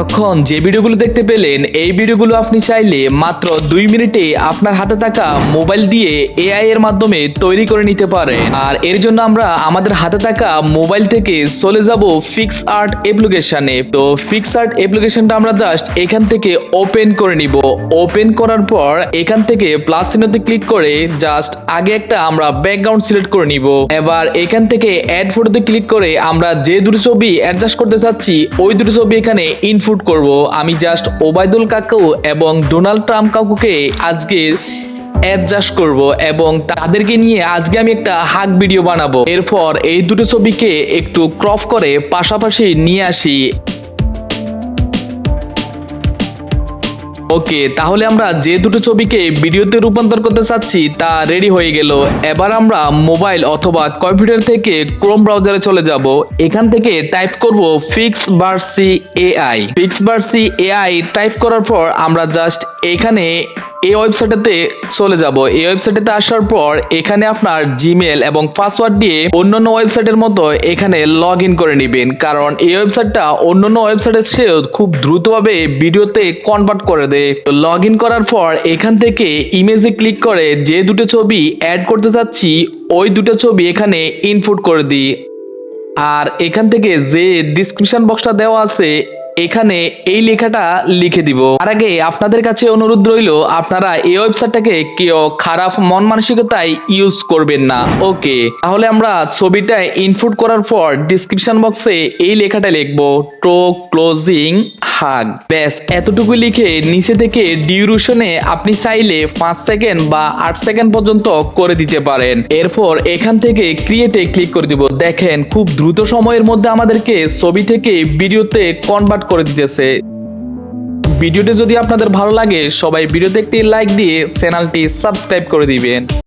এখন যে ভিডিওগুলো দেখতে পেলেন, এই ভিডিওগুলো আপনি চাইলে মাত্র দুই মিনিটে আপনার হাতে থাকা মোবাইল দিয়ে এআই এর মাধ্যমে তৈরি করে নিতে পারেন। আর এর জন্য আমরা আমাদের হাতে থাকা মোবাইল থেকে চলে যাব ফিক্স আর্ট অ্যাপ্লিকেশনে তো ফিক্স আর্ট অ্যাপ্লিকেশনটা আমরা জাস্ট এখান থেকে ওপেন করে নিব। ওপেন করার পর এখান থেকে প্লাস চিহ্নতে ক্লিক করে জাস্ট আগে একটা আমরা ব্যাকগ্রাউন্ড সিলেক্ট করে নিব। এবার এখান থেকে অ্যাড ফটোতে ক্লিক করে আমরা যে দুটো ছবি অ্যাডজাস্ট করতে চাচ্ছি, ওই দুটো ছবি এখানে ইনপুট করব, আমি জাস্ট ওবায়দুল কাকু এবং ডোনাল্ড ট্রাম্প কাকুকে আজকে অ্যাডজাস্ট করব এবং তাদেরকে নিয়ে আজকে আমি একটা হাক ভিডিও বানাবো। এরপর এই দুটো ছবিকে একটু ক্রপ করে পাশাপাশি নিয়ে আসি। ওকে, তাহলে আমরা যে দুটো ছবিকে ভিডিওতে রূপান্তর করতে চাচ্ছি, তা রেডি হয়ে গেল। এবার আমরা মোবাইল অথবা কম্পিউটার থেকে ক্রোম ব্রাউজারে চলে যাব। এখান থেকে টাইপ করব PixVerse AI PixVerse AI type করার পর আমরা জাস্ট এখানে এই ওয়েবসাইটেতে চলে যাব। এই ওয়েবসাইটেতে আসার পর এখানে আপনার জিমেল এবং পাসওয়ার্ড দিয়ে অন্যান্য ওয়েবসাইটের মতো এখানে লগ ইন করে নেবেন। কারণ এই ওয়েবসাইটটা অন্যান্য ওয়েবসাইটের চেয়েও খুব দ্রুতভাবে ভিডিওতে কনভার্ট করে দেয়। লগ ইন করার পর এখান থেকে ইমেজে ক্লিক করে যে দুটো ছবি অ্যাড করতে চাচ্ছি, ওই দুটো ছবি এখানে ইনপুট করে দিই। আর এখান থেকে যে ডিসক্রিপশন বক্সটা দেওয়া আছে এখানে এই লেখাটা লিখে দিব। আর আগে আপনাদের কাছে অনুরোধ রইল, আপনারা এই ওয়েবসাইটটাকে কেউ খারাপ, মন মানসিকতায় ইউজ করবেন না। ওকে, তাহলে আমরা ছবিটা ইনপুট করার পর ডিসক্রিপশন বক্সে এই লেখাটা লিখব টো ক্লোজিং হাগ ব্যাস এতটুকু লিখে নিচে থেকে ডিউরেশনে আপনি চাইলে পাঁচ সেকেন্ড বা আট সেকেন্ড পর্যন্ত করে দিতে পারেন। এরপর এখান থেকে ক্রিয়েটে ক্লিক করে দিব। দেখেন, খুব দ্রুত সময়ের মধ্যে আমাদেরকে ছবি থেকে ভিডিওতে কনভার্ট করে দিতেছে। ভিডিওটি যদি আপনাদের ভালো লাগে, সবাই ভিডিওতে একটি লাইক দিয়ে চ্যানেলটি সাবস্ক্রাইব করে দিবেন।